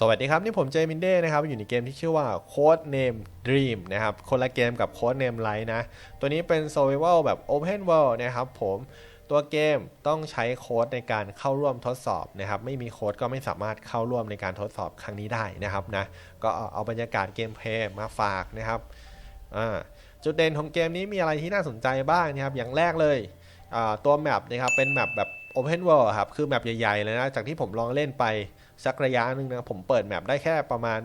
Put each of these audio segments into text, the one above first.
สวัสดีครับ นี่ผมเจมินเด้นะครับ อยู่ในเกมที่ชื่อว่า Code Name Dream นะครับ คนละเกมกับ Code Name Light นะ ตัวนี้เป็น Survival แบบ Open World นะครับผมตัวเกมต้องใช้โค้ดในการเข้าร่วมทดสอบนะครับ ไม่มีโค้ดก็ไม่สามารถเข้าร่วมในการทดสอบครั้งนี้ได้นะครับนะก็เอาบรรยากาศเกมเพลย์มาฝากนะครับจุดเด่นของเกมนี้มีอะไรที่น่าสนใจบ้างนะครับ อย่างแรกเลยตัวแมปนะครับเป็นแมปแบบ Open World ครับคือแมปใหญ่ๆเลยนะจากที่ผมลองเล่นไป สักระยะหนึ่งนะผมเปิดแมปได้แค่ประมาณ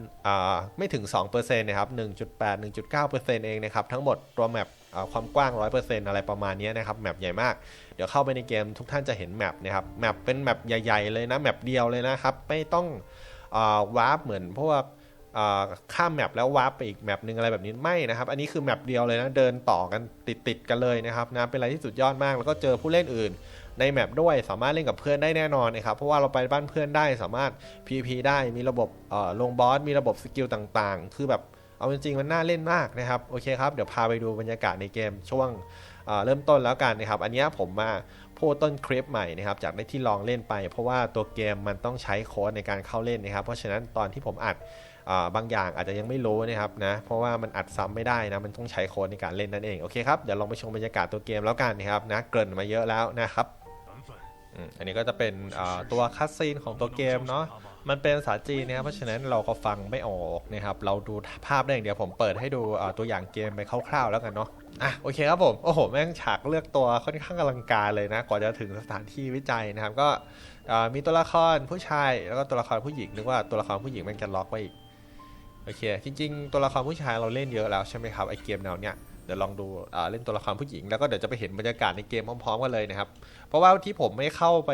ไม่ถึง 2%นะครับ 1.8 1.9%เองนะครับ ทั้งหมดตัวแมปความกว้าง 100%อะไรประมาณนี้นะครับ แมปใหญ่มาก เดี๋ยวเข้าไปในเกมทุกท่านจะเห็นแมปนะครับ แมปเป็นแมปใหญ่ ๆ เลยนะ แมปเดียวเลยนะครับ ไม่ต้องอวาร์ปเหมือนพวกข้ามแมปแล้ววาร์ปไปอีกแมปหนึ่งอะไรแบบนี้ไม่นะครับ อันนี้คือแมปเดียวเลยนะ เดินต่อกันติดๆกันเลยนะครับนะ เป็นอะไรที่สุดยอดมาก แล้วก็เจอผู้เล่นอื่น ในแมปด้วยสามารถเล่นกับเพื่อนได้แน่นอนนะครับเพราะว่าเราไปบ้านเพื่อนได้สามารถ PVP ได้มีระบบเอ่อลงบอสมีระบบสกิลต่างๆ คือแบบเอาจริงๆมันน่าเล่นมากนะครับโอเคครับเดี๋ยวพาไปดูบรรยากาศในเกมช่วงเเริ่มต้นแล้วกันนะครับ อันนี้ผมมาพูดต้นคลิปใหม่นะครับจากได้ที่ลองเล่นไป เพราะว่าตัวเกมมันต้องใช้โค้ดในการเข้าเล่นนะครับ เพราะฉะนั้นตอนที่ผมอัดบางอย่างอาจจะยังไม่รู้นะครับนะเพราะว่ามันอัดซ้ำไม่ได้นะมันต้องใช้โค้ดในการเล่นนั่นเองโอเคครับเดี๋ยวลองไปชมบรรยากาศตัวเกมแล้วกันนะครับนะเกริ่นมาเยอะแล้วนะครับ อืมอันนี้ก็จะเป็นอ่าตัวคัสซีนของตัวเกมเนาะมันเป็นภาษาจีนนะครับเพราะฉะนั้นเราก็ฟังไม่ออกนะครับ เราดูภาพได้อย่างเดียวผมเปิดให้ดูอ่าตัวอย่างเกมไปคร่าวๆแล้วกันเนาะอะโอเคครับผมโอ้โหแม่งฉากเลือกตัวค่อนข้างอลังการเลยนะกว่าจะถึงสถานที่วิจัยนะครับ ก็อ่ามีตัวละครผู้ชายแล้วก็ตัวละครผู้หญิงนึกว่าตัวละครผู้หญิงแม่งจะล็อกไว้อีกโอเคจริง ๆ ตัวละครผู้ชายเราเล่นเยอะแล้วใช่ไหมครับไอเกมแนวเนี้ยเดี๋ยวลองดูเล่นตัวละครผู้หญิงแล้วก็เดี๋ยวจะไปเห็นบรรยากาศในเกมพร้อมๆกันเลยนะครับ เพราะว่าที่ผมไม่เข้าไป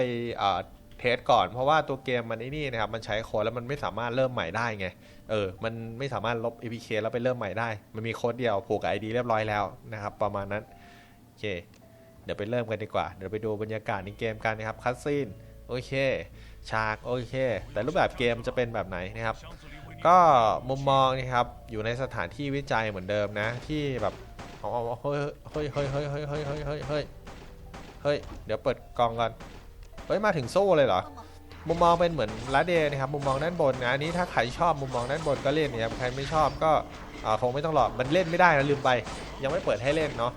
เทสก่อนเพราะว่าตัวเกมมันนี่นะครับมันใช้โค้ดแล้วมันไม่สามารถเริ่มใหม่ได้ไงเออมันไม่สามารถลบ APK แล้วไปเริ่มใหม่ได้ มันมีโค้ดเดียวผูกกับ ID เรียบร้อยแล้วนะครับ ประมาณนั้นโอเค เดี๋ยวไปเริ่มกันดีกว่า เดี๋ยวไปดูบรรยากาศในเกมกันนะครับคัสซีนโอเคฉากโอเค แต่รูปแบบเกมจะเป็นแบบไหนนะครับ ก็มุมมองนี่ครับอยู่ในสถานที่วิจัยเหมือนเดิมนะที่แบบ เอาเอาเฮ้ยเฮ้ยเฮ้ยเฮ้ยเฮ้ยเฮ้ยเฮ้ยเฮ้ยเฮ้ยเฮ้ยเดี๋ยวเปิดกล่องก่อนเฮ้ยมาถึงโซ่เลยเหรอมุมมองเป็นเหมือนลาเดนะครับมุมมองด้านบนนะอันนี้ถ้าใครชอบมุมมองด้านบนก็เล่นนะครับใครไม่ชอบก็คงไม่ต้องหรอกมันเล่นไม่ได้นะลืมไป ยังไม่เปิดให้เล่นเนาะ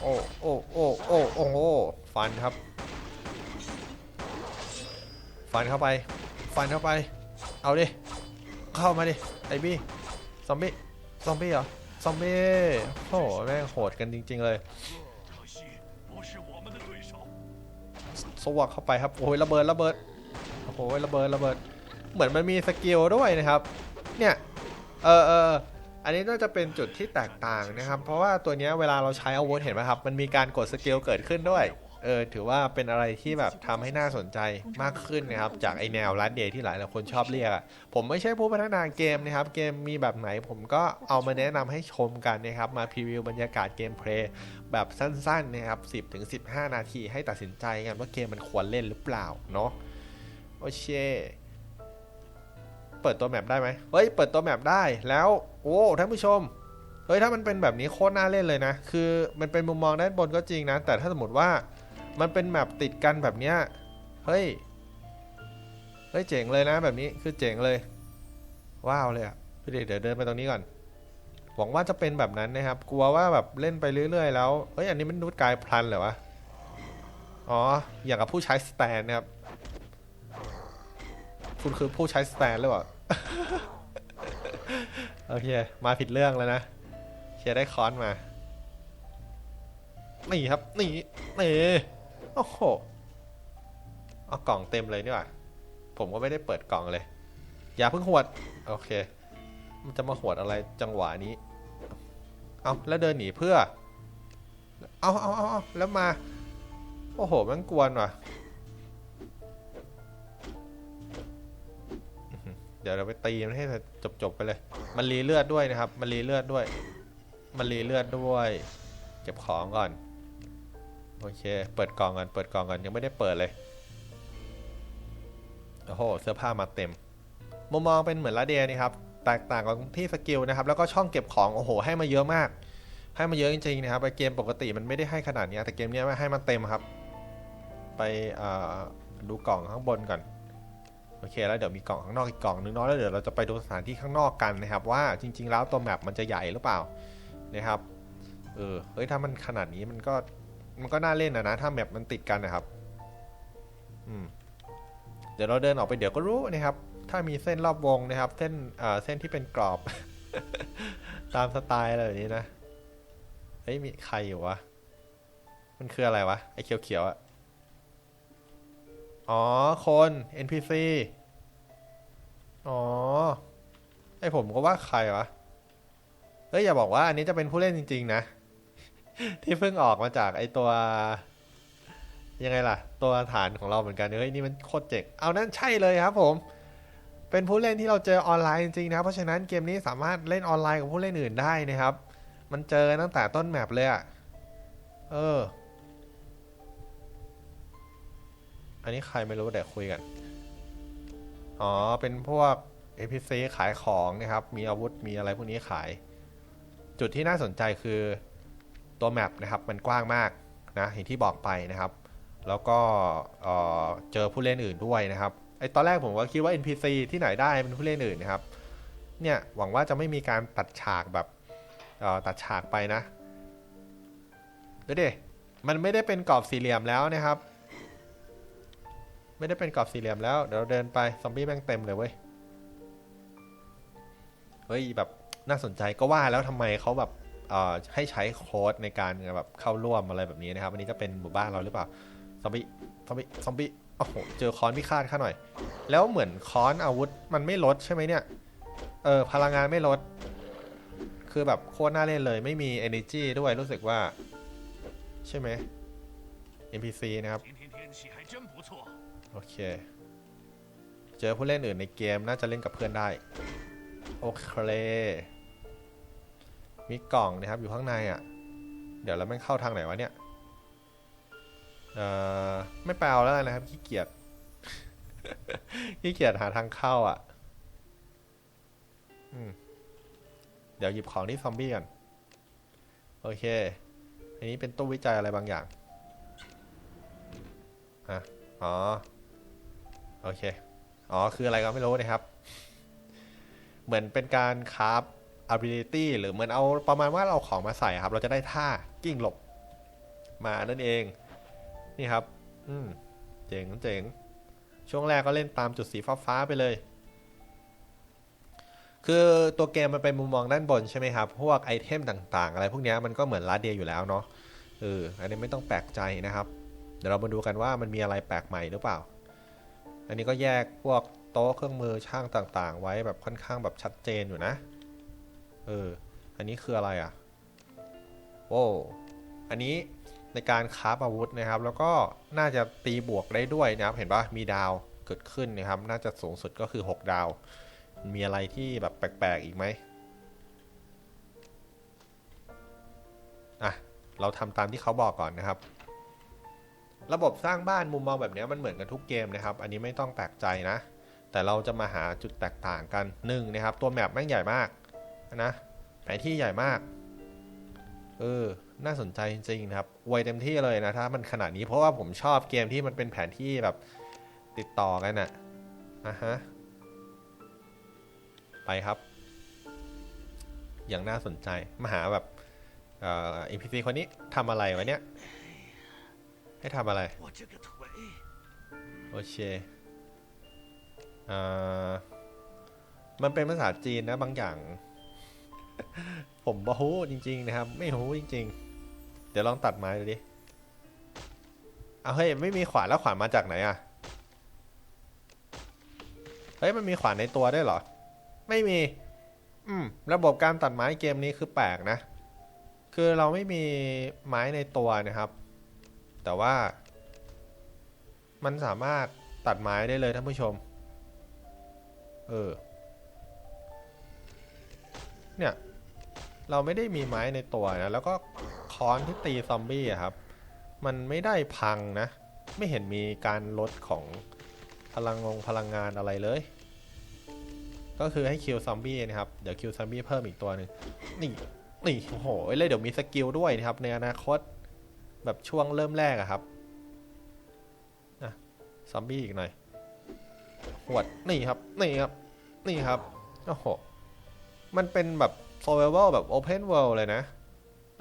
โอ้โอ้โอ้โอ้โอ้โอ้ฟันครับ ฟันเข้าไป ฟันเข้าไป เอาดิ เข้ามาดิไอบี้ซอมบี้ซอมบี้เหรอ ซอมบี้โหแม่งโหดกันจริง ๆ เลยสวักเข้าไปครับโอ้ยระเบิดระเบิดโอ้ยระเบิดระเบิด เหมือนมันมีสกิลด้วยนะครับ เนี่ยเออเอออันนี้น่าจะเป็นจุดที่แตกต่างนะครับ เพราะว่าตัวนี้เวลาเราใช้อาวุธเห็นไหมครับ มันมีการกดสกิลเกิดขึ้นด้วย เออถือว่าเป็นอะไรที่แบบทำให้น่าสนใจมากขึ้นนะครับ จากไอแนวรัดเดย์ที่หลายหลายคนชอบเรียกอะผมไม่ใช่ผู้พัฒนาเกมนะครับ เกมมีแบบไหนผมก็เอามาแนะนำให้ชมกันนะครับ มาพรีวิวบรรยากาศเกมเพลย์แบบสั้นๆนะครับ10ถึง15 นาทีให้ตัดสินใจกันว่าเกมมันควรเล่นหรือเปล่าเนาะโอเคเปิดตัวแมปได้ไหมเฮ้ย เปิดตัวแมปได้ แล้ว โอ้ ท่านผู้ชม เฮ้ย ถ้ามันเป็นแบบนี้โคตรน่าเล่นเลยนะ คือมันเป็นมุมมองด้านบนก็จริงนะ แต่ถ้าสมมติว่า มันเป็นแมปติดกันแบบเนี้ย เฮ้ย เฮ้ยเจ๋งเลยนะแบบนี้คือเจ๋งเลย ว้าวเลยอะพี่เดชเดี๋ยวเดินไปตรงนี้ก่อน หวังว่าจะเป็นแบบนั้นนะครับ กลัวว่าแบบเล่นไปเรื่อย ๆ แล้ว เฮ้ยอันนี้มันนูดกายพลันเหรอวะ อ๋อ อย่างกับผู้ใช้สแตนนะครับ คุณคือผู้ใช้สแตนหรือเปล่า โอเค มาผิดเรื่องแล้วนะเชียร์ได้คอนมา นี่ครับ นี่นี่ โอ้โห เอากล่องเต็มเลยนี่หว่า ผมก็ไม่ได้เปิดกล่องเลย อย่าเพิ่งหวด โอเค มันจะมาหวดอะไรจังหวะนี้ เอาแล้วเดินหนีเพื่อ เอาเอาเอาเอาแล้วมา โอ้โห มันกวนว่ะ เดี๋ยวเราไปตีมันให้จบจบๆไปเลย มันรีเลือดด้วยนะครับ มันรีเลือดด้วย มันรีเลือดด้วย เก็บของก่อน โอเค เปิดกล่องก่อนเปิดกล่องก่อนยังไม่ได้เปิดเลย โอ้โห เสื้อผ้ามาเต็ม มุมมองเป็นเหมือนละเดียนี่ครับ แตกต่างกันที่สกิลนะครับ แล้วก็ช่องเก็บของ โอ้โห ให้มาเยอะมาก ให้มาเยอะจริงๆนะครับไอเกมปกติมันไม่ได้ให้ขนาดนี้ แต่เกมนี้ให้มันเต็มครับ ไปดูกล่องข้างบนก่อน โอเค แล้วเดี๋ยวมีกล่องข้างนอกอีกกล่องนึงเนาะ แล้วเดี๋ยวเราจะไปดูสถานที่ข้างนอกกันนะครับ ว่าจริง ๆ แล้วตัวแมปมันจะใหญ่หรือเปล่านะครับ เออ เฮ้ย ถ้ามันขนาดนี้มันก็ มันก็น่าเล่นนะนะถ้าแมปมันติดกันนะครับอืมเดี๋ยวเราเดินออกไปเดี๋ยวก็รู้นะครับ ถ้ามีเส้นรอบวงนะครับ เส้นเอ่อเส้นที่เป็นกรอบ ตามสไตล์อะไรแบบนี้นะเฮ้ยมีใครอยู่วะมันคืออะไรวะไอ้เขียวๆอะอ๋อคน NPC อ๋อไอผมก็ว่าใครวะเฮ้ยอย่าบอกว่าอันนี้จะเป็นผู้เล่นจริง ๆ นะ ที่เพิ่งออกมาจากไอตัว ยังไงล่ะ ตัวฐานของเราเหมือนกันเฮ้ยนี่มันโคตรเจ๋งเอานั่นใช่เลยครับผม เป็นผู้เล่นที่เราเจอออนไลน์จริงๆนะ เพราะฉะนั้นเกมนี้สามารถเล่นออนไลน์กับผู้เล่นอื่นได้นะครับ มันเจอตั้งแต่ต้นแมปเลยอะเออ อันนี้ใครไม่รู้เดี๋ยวคุยกัน อ๋อ เป็นพวก NPC ขายของนะครับ มีอาวุธมีอะไรพวกนี้ขาย จุดที่น่าสนใจคือ ตัวแมปนะครับมันกว้างมากนะอย่างที่บอกไปนะครับ แล้วก็เจอผู้เล่นอื่นด้วยนะครับไอตอนแรกผมก็คิดว่า NPC ที่ไหนได้เป็นผู้เล่นอื่นนะครับ เนี่ยหวังว่าจะไม่มีการตัดฉากแบบตัดฉากไปนะดูดิมันไม่ได้เป็นกรอบสี่เหลี่ยมแล้วนะครับ ไม่ได้เป็นกรอบสี่เหลี่ยมแล้ว เดี๋ยวเราเดินไปซอมบี้แม่งเต็มเลยเว้ย เฮ้ยแบบน่าสนใจก็ว่าแล้วทำไมเขาแบบ ให้ใช้โค้ดในการแบบเข้าร่วมอะไรแบบนี้นะครับวันนี้จะเป็นหมู่บ้านเราหรือเปล่าซอมบี้ซอมบี้ซอมบี้โอ้โหเจอค้อนพิฆาตข้าหน่อย แล้วเหมือนค้อนอาวุธมันไม่ลดใช่ไหมเนี่ยเออพลังงานไม่ลด คือแบบโคตรน่าเล่นเลย ไม่มี energy ด้วยรู้สึกว่า ใช่ไหม NPC นะครับโอเค เจอผู้เล่นอื่นในเกมน่าจะเล่นกับเพื่อนได้ โอเค มีกล่องนะครับอยู่ข้างในอะ เดี๋ยวเราแม่งเข้าทางไหนวะเนี่ย เอ่อ ไม่ไปเอาแล้วนะครับขี้เกียจ ขี้เกียจหาทางเข้าอะ อืม เดี๋ยวหยิบของที่ซอมบี้ก่อนโอเค อันนี้เป็นตู้วิจัยอะไรบางอย่างอะอ๋อ โอเค อ๋อ คืออะไรก็ไม่รู้นะครับ เหมือนเป็นการคราฟ ability หรือเหมือนเอาประมาณว่าเราเอาของมาใส่ครับ เราจะได้ท่ากิ้งหลบมานั่นเอง นี่ครับ อืมเจ๋งเจ๋งช่วงแรกก็เล่นตามจุดสีฟ้าๆไปเลย คือตัวเกมมันเป็นมุมมองด้านบนใช่ไหมครับ พวกไอเทมต่างๆ อะไรพวกนี้มันก็เหมือนลาเดียอยู่แล้วเนาะเอออันนี้ไม่ต้องแปลกใจนะครับ เดี๋ยวเรามาดูกันว่ามันมีอะไรแปลกใหม่หรือเปล่า อันนี้ก็แยกพวกโต๊ะเครื่องมือช่างต่างๆ ไว้แบบค่อนข้างแบบชัดเจนอยู่นะ เออ อันนี้คืออะไรอะโอ้อันนี้ในการคราอาวุธนะครับ แล้วก็น่าจะตีบวกได้ด้วยนะครับ เห็นปะมีดาวเกิดขึ้นนะครับ น่าจะสูงสุดก็คือ 6 ดาว มีอะไรที่แบบแปลกๆอีกไหมอะ เราทำตามที่เขาบอกก่อนนะครับ ระบบสร้างบ้านมุมมองแบบนี้มันเหมือนกันทุกเกมนะครับ อันนี้ไม่ต้องแปลกใจนะ แต่เราจะมาหาจุดแตกต่างกันหนึ่งนะครับ ตัวแมปแม่งใหญ่มาก นะแผนที่ใหญ่มาก เออ น่าสนใจจริงครับวัยเต็มที่เลยนะถ้ามันขนาดนี้เพราะว่าผมชอบเกมที่มันเป็นแผนที่แบบติดต่อกันอะ่ะฮะ ไปครับ อย่างน่าสนใจมหาแบบเอ่อ NPC คนนี้ทำอะไรวะเนี่ย ให้ทำอะไร โอเคเอ่อมันเป็นภาษาจีนนะบางอย่าง ผมบฮู้จริง ๆ นะครับ ไม่ฮู้จริง ๆ เดี๋ยวลองตัดไม้ดูดิเอาเฮ้ยไม่มีขวานแล้วขวานมาจากไหนอะเฮ้ยมันมีขวานในตัวได้เหรอ ไม่มี อืมระบบการตัดไม้เกมนี้คือแปลกนะ คือเราไม่มีไม้ในตัวนะครับ แต่ว่า มันสามารถตัดไม้ได้เลยท่านผู้ชม เออ เนี่ย เราไม่ได้มีไม้ในตัวนะแล้วก็ค้อนที่ตีซอมบี้ครับ มันไม่ได้พังนะ ไม่เห็นมีการลดของพลังงงพลังงานอะไรเลย ก็คือให้คิวซอมบี้นะครับ เดี๋ยวคิวซอมบี้เพิ่มอีกตัวหนึ่งนี่นี่โอ้โหเลยเดี๋ยวมีสกิลด้วยนะครับ ในอนาคตแบบช่วงเริ่มแรกอะครับซอมบี้อีกหน่อยหวดนี่ครับ นี่ครับ นี่ครับโอ้โหมันเป็นแบบ survival แบบ open world เลยนะ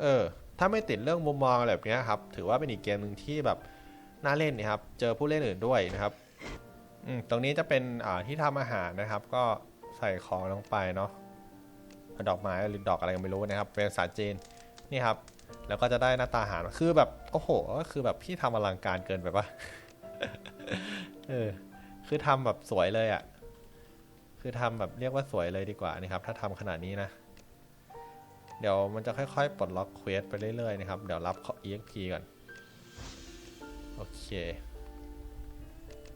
เออ ถ้าไม่ติดเรื่องมุมมองแบบนี้ครับ ถือว่าเป็นอีกเกมหนึ่งที่แบบน่าเล่นนะครับ เจอผู้เล่นอื่นด้วยนะครับอืมตรงนี้จะเป็นอ่าที่ทำอาหารนะครับ ก็ใส่ของลงไปเนาะดอกไม้หรือดอกอะไรก็ไม่รู้นะครับ เป็นภาษาจีนนี่ครับ แล้วก็จะได้หน้าตาอาหารคือแบบโอ้โหก็คือแบบพี่ทำอลังการเกินไปปะเออคือทำแบบสวยเลยอะ่ะคือทำแบบเรียกว่าสวยเลยดีกว่านะครับ ถ้าทำขนาดนี้นะ เดี๋ยวมันจะค่อยๆ ปลดล็อกเควสไปเรื่อยๆนะครับ เดี๋ยวรับ EXP ก่อน โอเค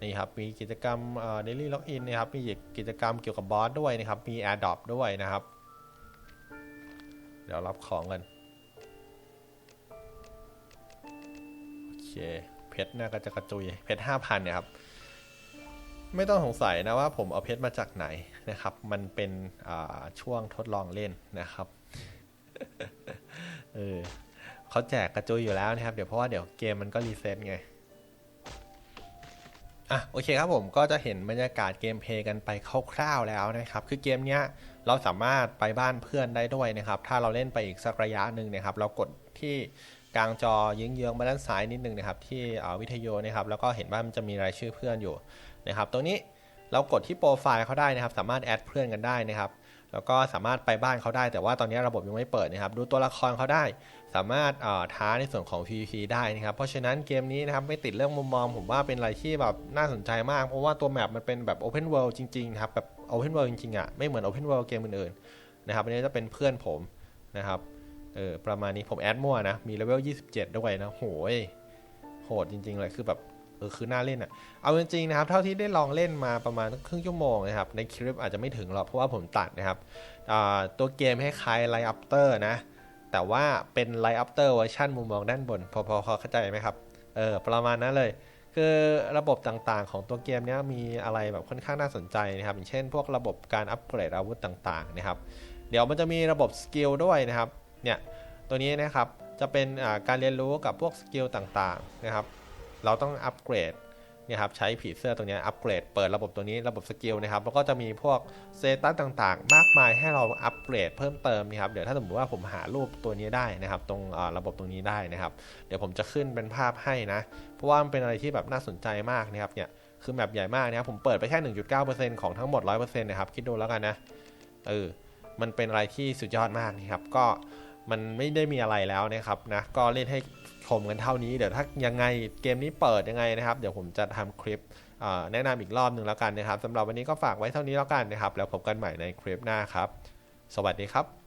นี่ครับ มีกิจกรรมเอ่อ daily login นะครับ มีกิจกรรมเกี่ยวกับบอสด้วยนะครับ มี airdrop ด้วยนะครับ เดี๋ยวรับของกัน โอเค เพชรน่าก็จะกระจุย เพชรห้าพันเนี่ยครับ ไม่ต้องสงสัยนะว่าผมเอาเพชรมาจากไหนนะครับ มันเป็นช่วงทดลองเล่นนะครับ เออเขาแจกกระจุยอยู่แล้วนะครับ เดี๋ยวเพราะว่าเดี๋ยวเกมมันก็รีเซ็ตไงอะโอเคครับผมก็จะเห็นบรรยากาศเกมเพลย์กันไปคร่าวๆแล้วนะครับ คือเกมเนี้ยเราสามารถไปบ้านเพื่อนได้ด้วยนะครับ ถ้าเราเล่นไปอีกสักระยะหนึ่งนะครับ เรากดที่กลางจอเยื้องๆมาด้านซ้ายนิดนึงนะครับ ที่วิทยุนะครับ แล้วก็เห็นว่ามันจะมีรายชื่อเพื่อนอยู่นะครับ ตรงนี้เรากดที่โปรไฟล์เขาได้นะครับ สามารถแอดเพื่อนกันได้นะครับ แล้วก็สามารถไปบ้านเขาได้ แต่ว่าตอนนี้ระบบยังไม่เปิดนะครับ ดูตัวละครเขาได้ สามารถเอ่อท้าในส่วนของ PVP ได้นะครับ เพราะฉะนั้นเกมนี้นะครับไม่ติดเรื่องมุมมอง ผมว่าเป็นอะไรที่แบบน่าสนใจมาก เพราะว่าตัวแมปมันเป็นแบบ Open World จริงๆครับ แบบ Open World จริงๆอะ ไม่เหมือน Open World เกมอื่นๆนะครับ อันนี้จะเป็นเพื่อนผมนะครับ เออประมาณนี้ผมแอดมั่วนะ มีเลเวล 27 ด้วยนะ โหย โหดจริงๆเลย คือแบบ เออคือน่าเล่นอะ เอาจริงๆนะครับ เท่าที่ได้ลองเล่นมาประมาณครึ่งชั่วโมงนะครับ ในคลิปอาจจะไม่ถึงหรอกเพราะว่าผมตัดนะครับตัวเกมให้คล้ายไลอัปเตอร์นะ แต่ว่าเป็นไลอัปเตอร์เวอร์ชันมุมมองด้านบนพอพอพอเข้าใจไหมครับ เออประมาณนั้นเลย คือระบบต่างๆของตัวเกมเนี้ยมีอะไรแบบค่อนข้างน่าสนใจนะครับ อย่างเช่น พวกระบบการอัปเกรดอาวุธต่างๆนะครับ เดี๋ยวมันจะมีระบบสกิลด้วยนะครับ เนี่ยตัวนี้นะครับจะเป็นการเรียนรู้กับพวกสกิลต่างๆนะครับ เราต้องอัปเกรดเนี่ยครับใช้ผีเสื้อตัวนี้อัปเกรดเปิดระบบตัวนี้ระบบสกิลนะครับแล้วก็จะมีพวกเซตัสต่างๆ มากมายให้เราอัปเกรดเพิ่มเติมนะครับเดี๋ยวถ้าสมมติว่าผมหารูปตัวนี้ได้นะครับ ตรงระบบตรงนี้ได้นะครับ เดี๋ยวผมจะขึ้นเป็นภาพให้นะ เพราะว่ามันเป็นอะไรที่แบบน่าสนใจมากนะครับเนี่ยคือแมปใหญ่มากนะครับผมเปิดไปแค่ 1.9%ของทั้งหมด 100%นะครับคิดดูแล้วกันนะเออมันเป็นอะไรที่สุดยอดมากนะครับก็ มันไม่ได้มีอะไรแล้วนะครับนะก็เล่นให้ชมกันเท่านี้เดี๋ยวถ้ายังไงเกมนี้เปิดยังไงนะครับ เดี๋ยวผมจะทำคลิปแนะนำอีกรอบหนึ่งแล้วกันนะครับสำหรับวันนี้ก็ฝากไว้เท่านี้แล้วกันนะครับ แล้วพบกันใหม่ในคลิปหน้าครับ สวัสดีครับ